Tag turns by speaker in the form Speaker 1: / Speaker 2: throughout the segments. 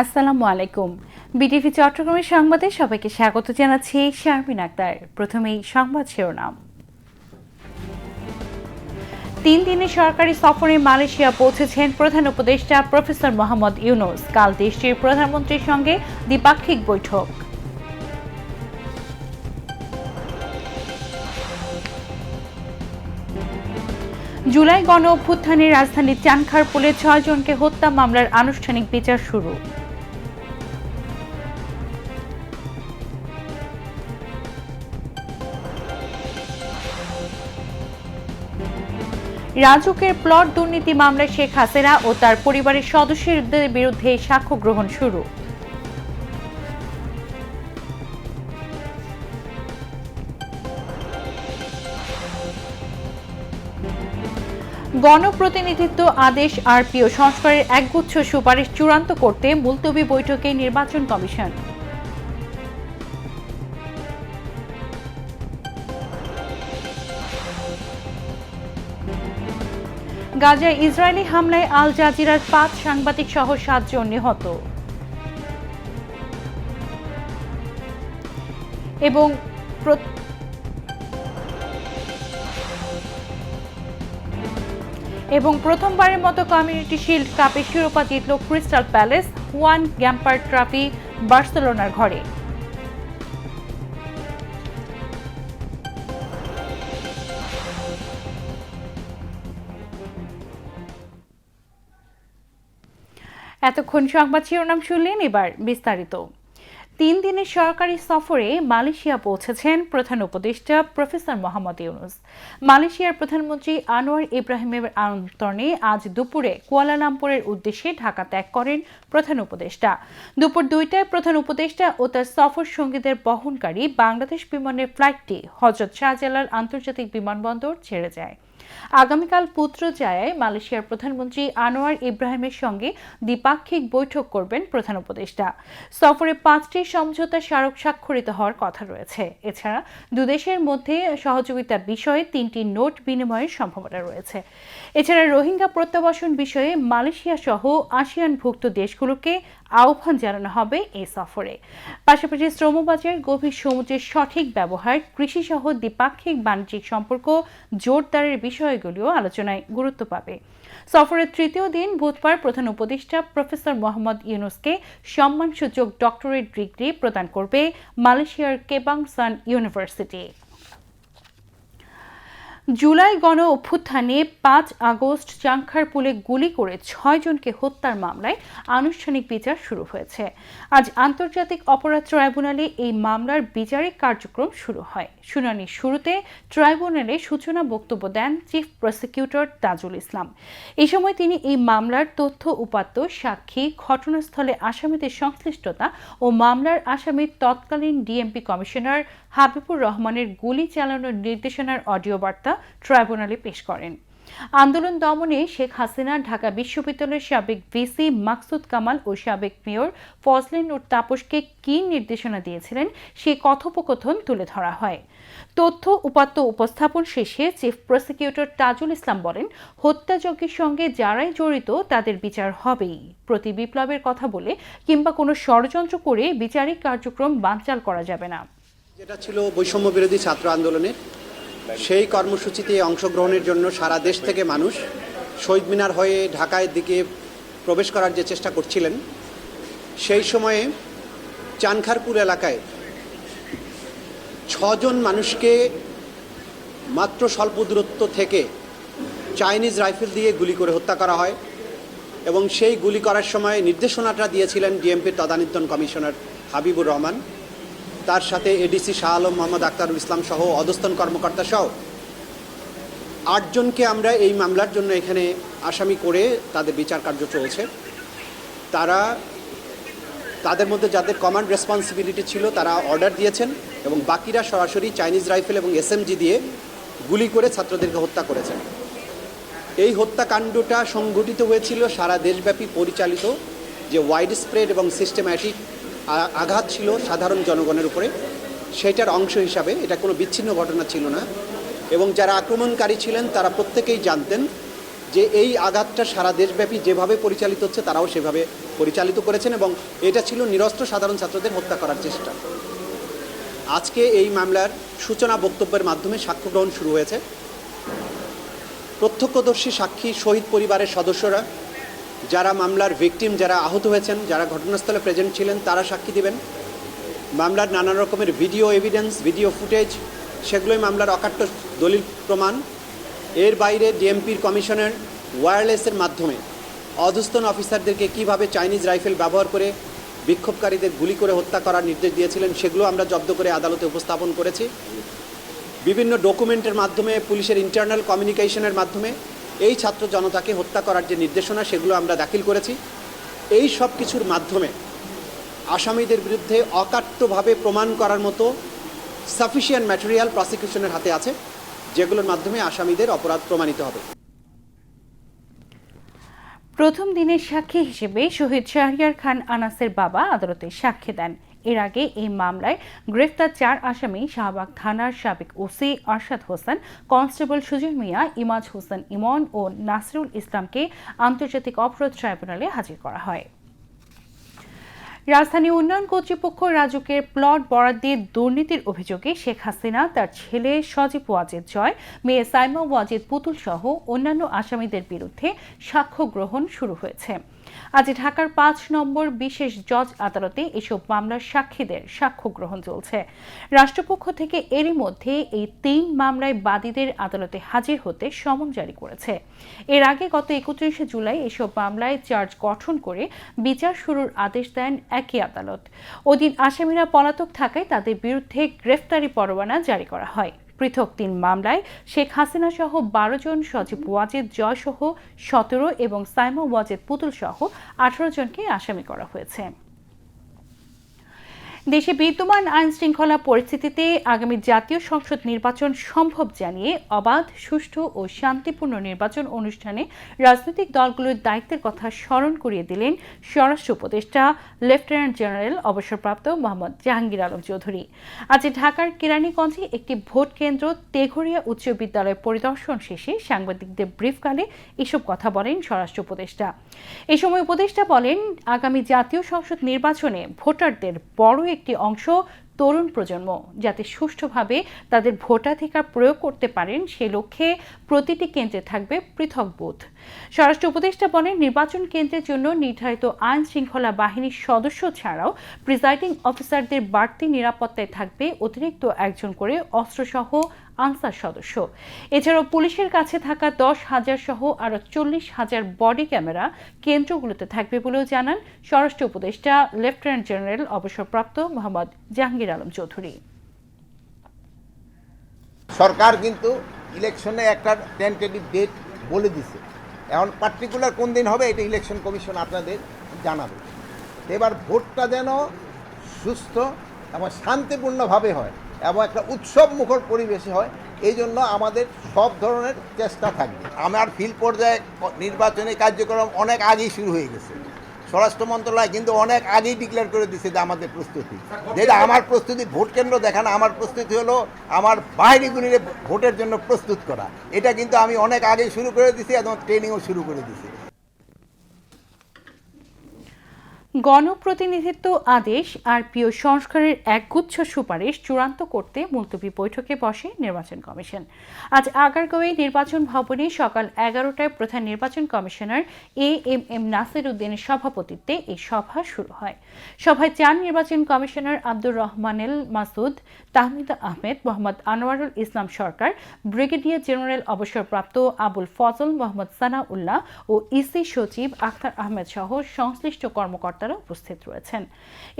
Speaker 1: আসসালামু আলাইকুম বিটিভি চট্টগ্রামের সংবাদে সবাইকে স্বাগত জানাচ্ছি শারমিন আক্তার প্রথমেই সংবাদ শিরোনাম তিন দিনের সরকারি সফরে মালয়েশিয়া পৌঁছেছেন প্রধান উপদেষ্টা প্রফেসর মোহাম্মদ ইউনুস কাল দেশটির প্রধানমন্ত্রীর সঙ্গে দ্বিপাক্ষিক বৈঠক জুলাই গণ অভ্যুত্থানে রাজধানীর চানখারপুলে ছয়জনকে হত্যা মামলার আনুষ্ঠানিক বিচার শুরু রাজুকের প্লট দুর্নীতি মামলায় শেখ হাসিনা ও তার পরিবারের সদস্যদের বিরুদ্ধে সাক্ষ্য গ্রহণ শুরু গণপ্রতিনিধিত্ব আদেশ আরপিও সংস্কারের একগুচ্ছ সুপারিশ চূড়ান্ত করতে মুলতবি বৈঠকে নির্বাচন কমিশন গাজায় ইসরায়েলি হামলায় আল জাজিরার পাঁচ সাংবাদিক সহ সাতজন নিহত এবং এবং প্রথমবারের মতো কমিউনিটি শিল্ড কাপে শিরোপা জিতল Crystal Palace Joan Gamper trophy বার্সেলোনার ঘরে এতক্ষণ সংবাদ শিরোনাম শুনলেন এবার বিস্তারিত তিন দিনের সরকারি সফরে মালয়েশিয়া পৌঁছেছেন প্রধান উপদেষ্টা প্রফেসর মোহাম্মদ ইউনুস মালয়েশিয়ার প্রধানমন্ত্রী আনোয়ার ইব্রাহিমের আমন্ত্রণে আজ দুপুরে কুয়ালালামপুরের উদ্দেশ্যে ঢাকা ত্যাগ করেন প্রধান উপদেষ্টা দুপুর দুইটায় প্রধান উপদেষ্টা ও তার সফর সঙ্গীদের বহনকারী বাংলাদেশ বিমানের ফ্লাইটটি হজরত শাহজালাল আন্তর্জাতিক বিমানবন্দর ছেড়ে যায় আগামীকাল পুত্রজায়ায় মালয়েশিয়ার প্রধানমন্ত্রী আনোয়ার ইব্রাহিমের সঙ্গে দ্বিপাক্ষিক বৈঠক করবেন প্রধান উপদেষ্টা সফরে পাঁচটি সমঝোতা স্মারক স্বাক্ষরিত হওয়ার কথা রয়েছে এছাড়া দুদেশের মধ্যে সহযোগিতা বিষয়ে তিনটি নোট বিনিময়ের সম্ভাবনা রয়েছে এছাড়া রোহিঙ্গা প্রত্যাবাসন বিষয়ে মালয়েশিয়া সহ আসিয়ানভুক্ত দেশগুলোকে আহ্বান জানানো হবে এই সফরে পাশাপাশি শ্রমবাজার গভীর সমুদ্রের সঠিক ব্যবহার কৃষিসহ দ্বিপাক্ষিক বাণিজ্যিক সম্পর্ক জোরদারের বিষয়গুলিও আলোচনায় গুরুত্ব পাবে সফরের তৃতীয় দিন বুধবার প্রধান উপদেষ্টা প্রফেসর মোহাম্মদ ইউনুসকে সম্মানসূচক ডক্টরেট ডিগ্রি প্রদান করবে মালয়েশিয়ার কেবাংসান ইউনিভার্সিটি জুলাই গণ অভ্যুত্থানে পাঁচ আগস্ট পুলে গুলি করে ছয়জনকে হত্যার মামলায় আনুষ্ঠানিক বিচার শুরু হয়েছে আজ আন্তর্জাতিক অপরাধ ট্রাইব্যুনালে এই মামলার বিচারিক কার্যক্রম শুরু হয় শুনানির শুরুতে ট্রাইব্যুনালে সূচনা বক্তব্য দেন চিফ প্রসিকিউটর তাজুল ইসলাম এই সময় তিনি এই মামলার তথ্য উপাত্ত সাক্ষী ঘটনাস্থলে আসামিদের সংশ্লিষ্টতা ও মামলার আসামির তৎকালীন ডিএমপি কমিশনার হাবিবুর রহমানের গুলি চালানোর নির্দেশনার অডিও বার্তা ট্রাইব্যুনালে পেশ করেন আন্দোলন দমনে শেখ হাসিনা ঢাকা বিশ্ববিদ্যালয়ের সাবেক ভিসি মাকসুদ কামাল ও সাবেক মেয়র ফজলেন ও তাপসকে কী নির্দেশনা দিয়েছিলেন সে কথোপকথন তুলে ধরা হয় তথ্য উপাত্ত উপস্থাপন শেষে চিফ প্রসিকিউটর তাজুল ইসলাম বলেন হত্যাযজ্ঞের সঙ্গে যারাই জড়িত তাদের বিচার হবেই প্রতি বিপ্লবের কথা বলে কিংবা কোনো ষড়যন্ত্র করে বিচারিক কার্যক্রম বানচাল করা যাবে না
Speaker 2: যেটা ছিল বৈষম্য বিরোধী ছাত্র আন্দোলনের সেই কর্মসূচিতে অংশগ্রহণের জন্য সারা দেশ থেকে মানুষ শহীদ মিনার হয়ে ঢাকায় দিকে প্রবেশ করার যে চেষ্টা করছিলেন সেই সময়ে চানখারপুর এলাকায় ছজন মানুষকে মাত্র স্বল্প দূরত্ব থেকে চাইনিজ রাইফেল দিয়ে গুলি করে হত্যা করা হয় এবং সেই গুলি করার সময় নির্দেশনাটা দিয়েছিলেন ডিএমপির তদানীতন কমিশনার হাবিবুর রহমান তার সাথে এডিসি শাহ আলম মোহাম্মদ আক্তারুল ইসলাম সহ অধস্তন কর্মকর্তা সহ আটজনকে আমরা এই মামলার জন্য এখানে আসামি করে তাদের বিচার কার্য চলছে তারা তাদের মধ্যে যাদের কমান্ড রেসপন্সিবিলিটি ছিল তারা অর্ডার দিয়েছেন এবং বাকিরা সরাসরি চাইনিজ রাইফেল এবং এসএমজি দিয়ে গুলি করে ছাত্রদেরকে হত্যা করেছেন এই হত্যাকাণ্ডটা সংঘটিত হয়েছিল সারা দেশব্যাপী পরিচালিত যে ওয়াইড স্প্রেড এবং সিস্টেম্যাটিক আঘাত ছিল সাধারণ জনগণের উপরে সেটার অংশ হিসাবে এটা কোনো বিচ্ছিন্ন ঘটনা ছিল না এবং যারা আক্রমণকারী ছিলেন তারা প্রত্যেকেই জানতেন যে এই আঘাতটা সারা দেশব্যাপী যেভাবে পরিচালিত হচ্ছে তারাও সেভাবে পরিচালিত করেছেন এবং এটা ছিল নিরস্ত্র সাধারণ ছাত্রদের হত্যা করার চেষ্টা আজকে এই মামলার সূচনা বক্তব্যের মাধ্যমে সাক্ষ্য গ্রহণ শুরু হয়েছে প্রত্যক্ষদর্শী সাক্ষী শহীদ পরিবারের সদস্যরা যারা মামলার ভিকটিম যারা আহত হয়েছেন যারা ঘটনাস্থলে প্রেজেন্ট ছিলেন তারা সাক্ষী দিবেন মামলার নানা রকমের ভিডিও এভিডেন্স ভিডিও ফুটেজ সেগুলোই মামলার অকাট্য দলিল প্রমাণ এর বাইরে ডিএমপির কমিশনের ওয়্যারলেসের মাধ্যমে অধস্তন অফিসারদেরকে কিভাবে চাইনিজ রাইফেল ব্যবহার করে বিক্ষোভকারীদের গুলি করে হত্যা করার নির্দেশ দিয়েছিলেন সেগুলো আমরা জব্দ করে আদালতে উপস্থাপন করেছি বিভিন্ন ডকুমেন্টের মাধ্যমে পুলিশের ইন্টারনাল কমিউনিকেশনের মাধ্যমে এই ছাত্র জনতাকে হত্যা করার যে নির্দেশনা সেগুলো আমরা দাখিল করেছি এই সব কিছুর মাধ্যমে আসামিদের বিরুদ্ধে অকাট্যভাবে প্রমাণ করার মতো সাফিসিয়েন্ট ম্যাটেরিয়াল প্রসিকিউশনের হাতে আছে যেগুলোর মাধ্যমে আসামিদের অপরাধ প্রমাণিত হবে
Speaker 1: প্রথম দিনের সাক্ষী হিসেবে শহীদ শাহরিয়ার খান আনাসের বাবা আদালতে সাক্ষী দেন এর আগে এই মামলায় গ্রেফতার চার আসামি শাহবাগ থানার সাবেক ওসি আরশাদ হোসেন কনস্টেবল সুজন মিয়া ইমাজ হোসেন ইমন ও নাসরুল ইসলামকে আন্তর্জাতিক অপরাধ ট্রাইব্যুনালে হাজির করা হয় রাজধানী উন্নয়ন কর্তৃপক্ষ রাজুকের প্লট দিয়ে দুর্নীতির অভিযোগে শেখ হাসিনা তার ছেলে সজীব ওয়াজেদ জয় মেয়ে সাইমা ওয়াজেদ পুতুল সহ অন্যান্য আসামিদের বিরুদ্ধে সাক্ষ্য গ্রহণ শুরু হয়েছে আজ ঢাকার পাঁচ নম্বর বিশেষ জজ আদালতে এসব মামলার সাক্ষীদের সাক্ষ্য গ্রহণ চলছে রাষ্ট্রপক্ষ থেকে এরই মধ্যে এই তিন মামলায় বাদীদের আদালতে হাজির হতে সমন জারি করেছে এর আগে গত একত্রিশে জুলাই এসব মামলায় চার্জ গঠন করে বিচার শুরুর আদেশ দেন একই আদালত ওদিন আসামিরা পলাতক থাকায় তাদের বিরুদ্ধে গ্রেফতারি পরোয়ানা জারি করা হয় পৃথক তিন মামলায় শেখ হাসিনা সহ বারো জন সজীব ওয়াজেদ জয় সহ সতেরো এবং সাইমা ওয়াজেদ পুতুল সহ আঠারো জনকে আসামি করা হয়েছে দেশে বিদ্যমান আইন শৃঙ্খলা পরিস্থিতিতে আগামী জাতীয় সংসদ নির্বাচন সম্ভব জানিয়ে অবাধ সুষ্ঠু ও শান্তিপূর্ণ নির্বাচন অনুষ্ঠানে রাজনৈতিক দলগুলোর দায়িত্বের কথা স্মরণ করিয়ে দিলেন স্বরাষ্ট্র উপদেষ্টা লেফটেন্যান্ট জেনারেল অবসরপ্রাপ্ত মোহাম্মদ জাহাঙ্গীর আলম চৌধুরী আজ ঢাকার কেরানীগঞ্জে একটি ভোট কেন্দ্র তেঘরিয়া উচ্চ বিদ্যালয় পরিদর্শন শেষে সাংবাদিকদের ব্রিফকালে এসব কথা বলেন স্বরাষ্ট্র উপদেষ্টা এ সময় উপদেষ্টা বলেন আগামী জাতীয় সংসদ নির্বাচনে ভোটারদের বড় একটি অংশ তরুণ প্রজন্ম যাতে সুষ্ঠুভাবে তাদের ভোটাধিকার প্রয়োগ করতে পারেন সে লক্ষ্যে প্রতিটি কেন্দ্রে থাকবে পৃথক বুথ স্বরাষ্ট্র উপদেষ্টা বলেন নির্বাচন কেন্দ্রের জন্য নির্ধারিত আইন শৃঙ্খলা বাহিনীর সদস্য ছাড়াও প্রিজাইডিং অফিসারদের বাড়তি নিরাপত্তায় থাকবে অতিরিক্ত একজন করে অস্ত্রসহ আনসার সদস্য এছাড়াও পুলিশের কাছে থাকা দশ হাজার সহ আরও চল্লিশ হাজার বডি ক্যামেরা কেন্দ্রগুলোতে থাকবে বলেও জানান স্বরাষ্ট্র উপদেষ্টা লেফটেন্যান্ট জেনারেল অবসরপ্রাপ্ত মোহাম্মদ জাহাঙ্গীর আলম চৌধুরী
Speaker 3: সরকার কিন্তু ইলেকশনে একটা টেন্টেটিভ ডেট বলে দিছে এখন পার্টিকুলার কোন দিন হবে এটা ইলেকশন কমিশন আপনাদের জানাবে এবার ভোটটা যেন সুস্থ এবং শান্তিপূর্ণভাবে হয় এবং একটা উৎসব মুখর পরিবেশে হয় এই জন্য আমাদের সব ধরনের চেষ্টা থাকবে
Speaker 4: আমার ফিল্ড পর্যায়ে নির্বাচনী কার্যক্রম অনেক আগেই শুরু হয়ে গেছে স্বরাষ্ট্র মন্ত্রণালয় কিন্তু অনেক আগেই ডিক্লেয়ার করে দিছে যে আমাদের প্রস্তুতি যেটা আমার প্রস্তুতি ভোট কেন্দ্র দেখানো আমার প্রস্তুতি হলো আমার বাহিনীগুলির ভোটের জন্য প্রস্তুত করা এটা কিন্তু আমি অনেক আগেই শুরু করে দিছি এবং ট্রেনিংও শুরু করে দিছি
Speaker 1: গণপ্রতিনিধিত্ব আদেশ আর পিও সংস্কারের একগুচ্ছ সুপারিশ চূড়ান্ত করতে মুলতবি বৈঠকে বসে নির্বাচন কমিশন আজ আগারগাঁওয়ে নির্বাচন ভবনে সকাল এগারোটায় প্রধান নির্বাচন commissioner A M M Nasir উদ্দিনের সভাপতিত্বে এই সভা শুরু হয় সভায় চার নির্বাচন commissioner Abdur Rahmanel Masud Tahmid Ahmed Mohammad Anwarul Islam Sarkar brigadier general অবসরপ্রাপ্ত আবুল ফজল মোহাম্মদ সানাউল্লাহ ও ইসি সচিব আখতার আহমেদ সহ সংশ্লিষ্ট কর্মকর্তা কর্মকর্তারা উপস্থিত রয়েছেন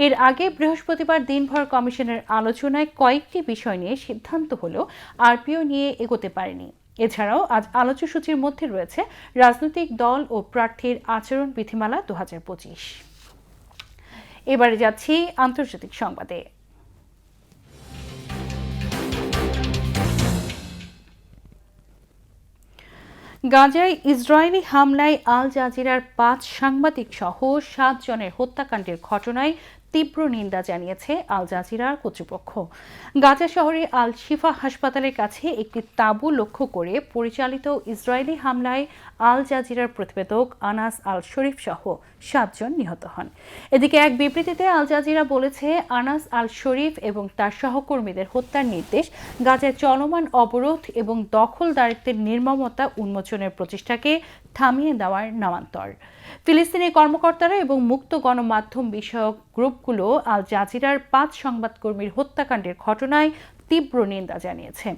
Speaker 1: এর আগে বৃহস্পতিবার দিনভর কমিশনের আলোচনায় কয়েকটি বিষয় নিয়ে সিদ্ধান্ত হলেও আরপিও নিয়ে এগোতে পারেনি এছাড়াও আজ সূচির মধ্যে রয়েছে রাজনৈতিক দল ও প্রার্থীর আচরণ বিধিমালা দু এবারে যাচ্ছি আন্তর্জাতিক সংবাদে গাজায় ইসরায়েলি হামলায় আল জাজিরার পাঁচ সাংবাদিক সহ সাতজনের হত্যাকাণ্ডের ঘটনায় তীব্র নিন্দা জানিয়েছে আল জাজিরার কর্তৃপক্ষ গাজা শহরে আল শিফা হাসপাতালের কাছে একটি তাঁবু লক্ষ্য করে পরিচালিত ইসরায়েলি হামলায় আল জাজিরার প্রতিবেদক আনাস আল শরীফ সহ সাতজন নিহত হন এদিকে এক বিবৃতিতে আল জাজিরা বলেছে আনাস আল শরীফ এবং তার সহকর্মীদের হত্যার নির্দেশ গাজায় চলমান অবরোধ এবং দখলদারিত্বের নির্মমতা উন্মোচনের প্রচেষ্টাকে থামিয়ে দেওয়ার নামান্তর ফিলিস্তিনি কর্মকর্তারা এবং মুক্ত গণমাধ্যম বিষয়ক গ্রুপ সংবাদগুলো আল জাজিরার পাঁচ সংবাদকর্মীর হত্যাকাণ্ডের ঘটনায় তীব্র নিন্দা জানিয়েছে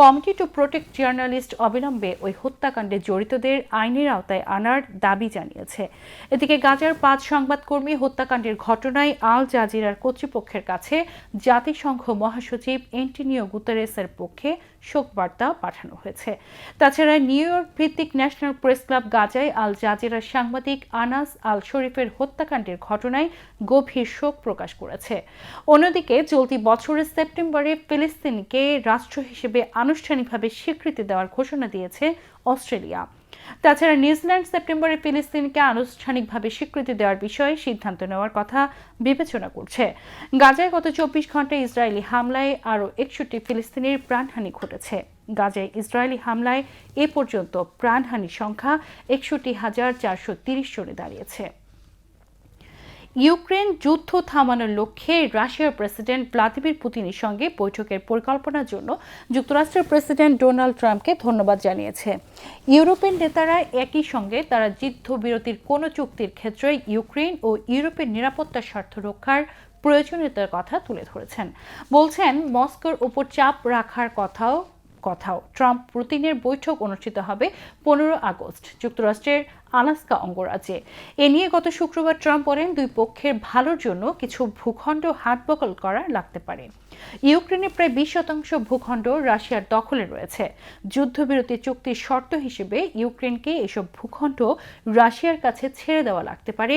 Speaker 1: কমিটি টু প্রোটেক্ট জার্নালিস্ট অবিলম্বে ওই হত্যাকাণ্ডে জড়িতদের আইনের আওতায় আনার দাবি জানিয়েছে এদিকে গাজার পাঁচ সংবাদকর্মী হত্যাকাণ্ডের ঘটনায় আল জাজিরার কর্তৃপক্ষের কাছে জাতিসংঘ মহাসচিব এন্টিনিও গুতারেসের পক্ষে শোক বার্তা পাঠানো হয়েছে তাছাড়া নিউ ইয়র্ক ভিত্তিক ন্যাশনাল প্রেস ক্লাব গাজায় আল জাজিরার সাংবাদিক আনাস আল শরীফের হত্যাকাণ্ডের ঘটনায় গভীর শোক প্রকাশ করেছে অন্যদিকে চলতি বছরের সেপ্টেম্বরে ফিলিস্তিনকে রাষ্ট্র হিসেবে আনুষ্ঠানিকভাবে স্বীকৃতি দেওয়ার ঘোষণা দিয়েছে অস্ট্রেলিয়া তাছাড়া নিউজিল্যান্ড সেপ্টেম্বরে ফিলিস্তিনকে আনুষ্ঠানিকভাবে স্বীকৃতি দেওয়ার বিষয়ে সিদ্ধান্ত নেওয়ার কথা বিবেচনা করছে গাজায় গত চব্বিশ ঘন্টায় ইসরায়েলি হামলায় আরও একষট্টি ফিলিস্তিনির প্রাণহানি ঘটেছে গাজায় ইসরায়েলি হামলায় এ পর্যন্ত প্রাণহানির সংখ্যা একষট্টি হাজার চারশো তিরিশ জনে দাঁড়িয়েছে ইউক্রেন যুদ্ধ থামানোর লক্ষ্যে রাশিয়ার প্রেসিডেন্ট ভ্লাদিমির পুতিনের সঙ্গে বৈঠকের পরিকল্পনার জন্য যুক্তরাষ্ট্রের প্রেসিডেন্ট ডোনাল্ড ট্রাম্পকে ধন্যবাদ জানিয়েছে ইউরোপের নেতারা একই সঙ্গে তারা যুদ্ধবিরতির কোনো চুক্তির ক্ষেত্রে ইউক্রেন ও ইউরোপের নিরাপত্তা স্বার্থ রক্ষার প্রয়োজনীয়তার কথা তুলে ধরেছেন বলছেন মস্কোর উপর চাপ রাখার কথাও কথাও ট্রাম্প পুতিনের বৈঠক অনুষ্ঠিত হবে পনেরো আগস্ট যুক্তরাষ্ট্রের আলাস্কা অঙ্গরাজ্যে এ নিয়ে গত শুক্রবার ট্রাম্প বলেন দুই পক্ষের ভালোর জন্য কিছু ভূখণ্ড হাতবকল করা লাগতে পারে ইউক্রেনে প্রায় বিশ শতাংশ ভূখণ্ড রাশিয়ার দখলে রয়েছে যুদ্ধবিরতি চুক্তির শর্ত হিসেবে ইউক্রেনকে এসব ভূখণ্ড রাশিয়ার কাছে ছেড়ে দেওয়া লাগতে পারে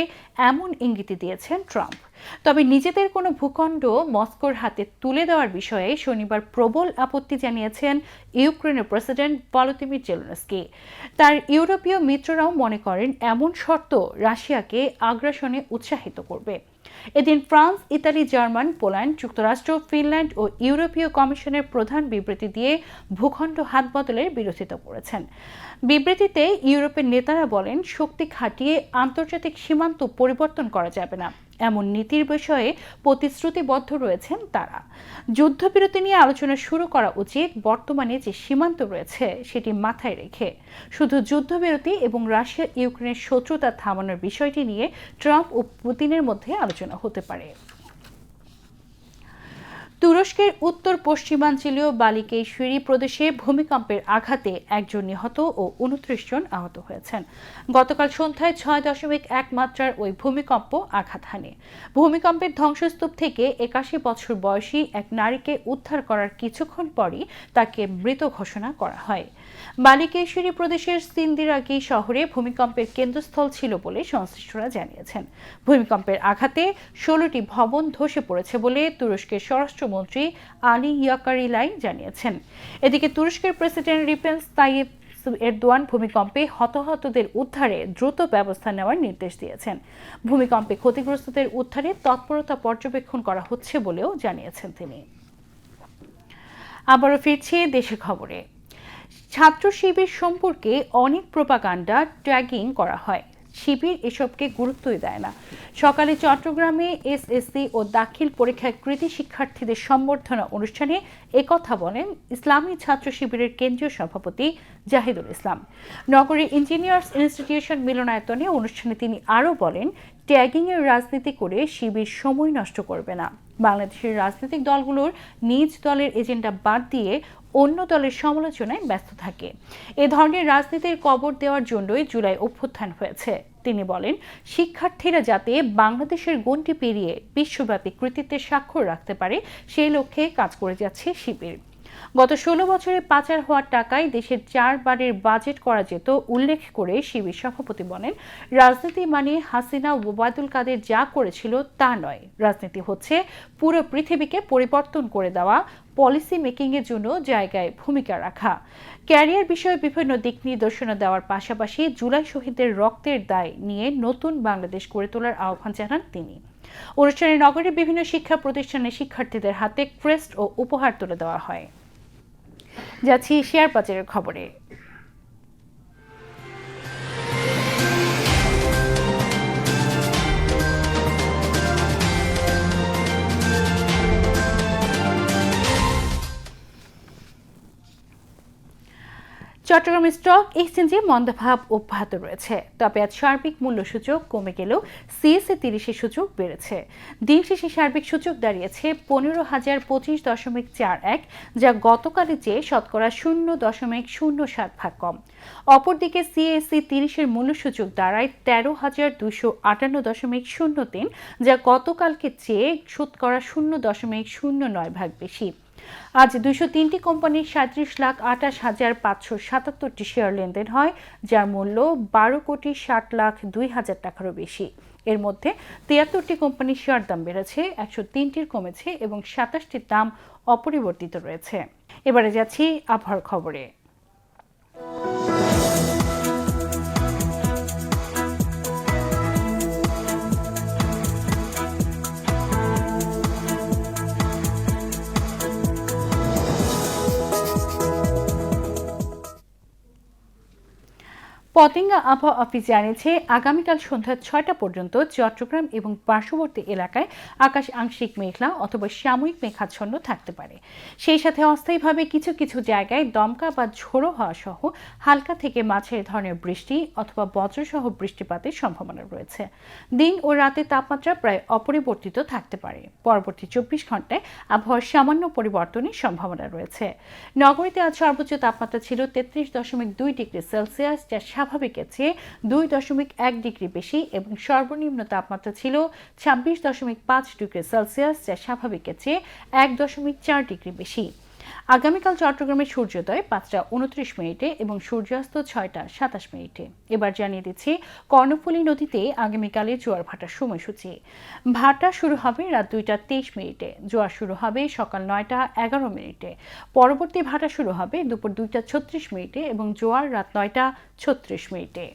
Speaker 1: এমন ইঙ্গিত দিয়েছেন ট্রাম্প তবে নিজেদের কোনো ভূখণ্ড মস্কোর হাতে তুলে দেওয়ার বিষয়ে শনিবার প্রবল আপত্তি জানিয়েছেন ইউক্রেনের প্রেসিডেন্ট ভলোদিমির জেলনস্কি তার ইউরোপীয় মিত্ররাও মনে করেন এমন শর্ত রাশিয়াকে আগ্রাসনে উৎসাহিত করবে এদিন ফ্রান্স ইতালি জার্মান পোল্যান্ড যুক্তরাষ্ট্র ফিনল্যান্ড ও ইউরোপীয় কমিশনের প্রধান বিবৃতি দিয়ে ভূখণ্ড হাত বদলের বিরোধিতা করেছেন বিবৃতিতে ইউরোপের নেতারা বলেন শক্তি খাটিয়ে আন্তর্জাতিক সীমান্ত পরিবর্তন করা যাবে না এমন নীতির বিষয়ে প্রতিশ্রুতিবদ্ধ রয়েছেন তারা যুদ্ধবিরতি নিয়ে আলোচনা শুরু করা উচিত বর্তমানে যে সীমান্ত রয়েছে সেটি মাথায় রেখে শুধু যুদ্ধবিরতি এবং রাশিয়া ইউক্রেনের শত্রুতা থামানোর বিষয়টি নিয়ে ট্রাম্প ও পুতিনের মধ্যে আলোচনা হতে পারে তুরস্কের উত্তর পশ্চিমাঞ্চলীয় বালিকে সিরি প্রদেশে ভূমিকম্পের আঘাতে একজন নিহত ও উনত্রিশ জন আহত হয়েছেন গতকাল সন্ধ্যায় ছয় দশমিক এক মাত্রার ওই ভূমিকম্প আঘাত হানে ভূমিকম্পের ধ্বংসস্তূপ থেকে একাশি বছর বয়সী এক নারীকে উদ্ধার করার কিছুক্ষণ পরই তাকে মৃত ঘোষণা করা হয় মালিকেশ্বরী প্রদেশের সিন্দিরাকি শহরে ভূমিকম্পের কেন্দ্রস্থল ছিল বলে সংশ্লিষ্টরা জানিয়েছেন ভূমিকম্পের আঘাতে ষোলোটি ভবন ধসে পড়েছে বলে তুরস্কের স্বরাষ্ট্রমন্ত্রী আলি ইয়াকারিলাই জানিয়েছেন এদিকে তুরস্কের প্রেসিডেন্ট রিপেন্স তাইয়েব এরদোয়ান ভূমিকম্পে হতাহতদের উদ্ধারে দ্রুত ব্যবস্থা নেওয়ার নির্দেশ দিয়েছেন ভূমিকম্পে ক্ষতিগ্রস্তদের উদ্ধারে তৎপরতা পর্যবেক্ষণ করা হচ্ছে বলেও জানিয়েছেন তিনি আবারও ফিরছি দেশের খবরে ছাত্র শিবির সম্পর্কে অনেক প্রোপাকাণ্ডা ট্যাগিং করা হয় শিবির এসবকে গুরুত্বই দেয় না সকালে চট্টগ্রামে এসএসসি ও দাখিল পরীক্ষায় কৃতি শিক্ষার্থীদের সম্বর্ধনা অনুষ্ঠানে একথা বলেন ইসলামী ছাত্র শিবিরের কেন্দ্রীয় সভাপতি জাহিদুল ইসলাম নগরের ইঞ্জিনিয়ার্স ইনস্টিটিউশন মিলনায়তনে অনুষ্ঠানে তিনি আরও বলেন ট্যাগিংয়ের রাজনীতি করে শিবির সময় নষ্ট করবে না বাংলাদেশের রাজনৈতিক দলগুলোর নিজ দলের এজেন্ডা বাদ দিয়ে অন্য দলের সমালোচনায় ব্যস্ত থাকে এ ধরনের রাজনীতির কবর দেওয়ার জন্যই জুলাই অভ্যুত্থান হয়েছে তিনি বলেন শিক্ষার্থীরা যাতে বাংলাদেশের গণ্ডি পেরিয়ে বিশ্বব্যাপী কৃতিত্বের স্বাক্ষর রাখতে পারে সেই লক্ষ্যে কাজ করে যাচ্ছে শিবির গত ষোলো বছরে পাচার হওয়ার টাকায় দেশের চারবারের বাজেট করা যেত উল্লেখ করে শিবির সভাপতি বলেন রাজনীতি মানে হাসিনা ওবায়দুল কাদের যা করেছিল তা নয় রাজনীতি হচ্ছে পুরো পৃথিবীকে পরিবর্তন করে দেওয়া পলিসি মেকিংয়ের জন্য জায়গায় ভূমিকা রাখা ক্যারিয়ার বিষয়ে বিভিন্ন দিক নির্দেশনা দেওয়ার পাশাপাশি জুলাই শহীদদের রক্তের দায় নিয়ে নতুন বাংলাদেশ গড়ে তোলার আহ্বান জানান তিনি অনুষ্ঠানে নগরের বিভিন্ন শিক্ষা প্রতিষ্ঠানে শিক্ষার্থীদের হাতে ক্রেস্ট ও উপহার তুলে দেওয়া হয় যাচ্ছি শেয়ার বাজারের খবরে চট্টগ্রাম স্টক এক্সচেঞ্জে মন্দাভাব অব্যাহত রয়েছে তবে আজ সার্বিক মূল্যসূচক কমে গেলেও সিএসএ তিরিশে সূচক বেড়েছে দিন শেষে সার্বিক সূচক দাঁড়িয়েছে পনেরো হাজার পঁচিশ দশমিক চার এক যা গতকালের চেয়ে শতকরা শূন্য দশমিক শূন্য সাত ভাগ কম অপরদিকে সিএসসি তিরিশের মূল্যসূচক দাঁড়ায় তেরো হাজার দুশো আটান্ন দশমিক শূন্য তিন যা গতকালকে চেয়ে শতকরা শূন্য দশমিক শূন্য নয় ভাগ বেশি আজ দুশো তিনটি কোম্পানির সাঁত্রিশ লাখ আঠাশ হাজার পাঁচশো সাতাত্তরটি শেয়ার লেনদেন হয় যার মূল্য বারো কোটি ষাট লাখ দুই হাজার টাকারও বেশি এর মধ্যে তিয়াত্তরটি কোম্পানির শেয়ার দাম বেড়েছে একশো তিনটির কমেছে এবং সাতাশটির দাম অপরিবর্তিত রয়েছে এবারে যাচ্ছি আবহাওয়ার খবরে পতেঙ্গা আবহাওয়া অফিস জানিয়েছে আগামীকাল সন্ধ্যা ছয়টা পর্যন্ত চট্টগ্রাম এবং পার্শ্ববর্তী এলাকায় আকাশ আংশিক মেঘলা অথবা সাময়িক মেঘাচ্ছন্ন থাকতে পারে সেই সাথে অস্থায়ীভাবে কিছু কিছু জায়গায় দমকা বা ঝোড়ো হওয়া সহ হালকা থেকে মাঝের ধরনের বৃষ্টি অথবা বজ্রসহ বৃষ্টিপাতের সম্ভাবনা রয়েছে দিন ও রাতে তাপমাত্রা প্রায় অপরিবর্তিত থাকতে পারে পরবর্তী চব্বিশ ঘন্টায় আবহাওয়ার সামান্য পরিবর্তনের সম্ভাবনা রয়েছে নগরীতে আজ সর্বোচ্চ তাপমাত্রা ছিল তেত্রিশ দশমিক দুই ডিগ্রি সেলসিয়াস যা স্বাভাবিক আছে দুই দশমিক এক ডিগ্রি বেশি এবং সর্বনিম্ন তাপমাত্রা ছিল ছাব্বিশ দশমিক পাঁচ ডিগ্রি সেলসিয়াস যা স্বাভাবিক আছে এক দশমিক চার ডিগ্রি বেশি আগামীকাল চট্টগ্রামের সূর্যোদয় পাঁচটা উনত্রিশ মিনিটে এবং সূর্যাস্ত ছয়টা সাতাশ মিনিটে এবার জানিয়ে দিচ্ছি কর্ণফুলী নদীতে আগামীকালে জোয়ার ভাটার সময়সূচি ভাটা শুরু হবে রাত দুইটা তেইশ মিনিটে জোয়ার শুরু হবে সকাল নয়টা এগারো মিনিটে পরবর্তী ভাটা শুরু হবে দুপুর দুইটা ছত্রিশ মিনিটে এবং জোয়ার রাত নয়টা ছত্রিশ মিনিটে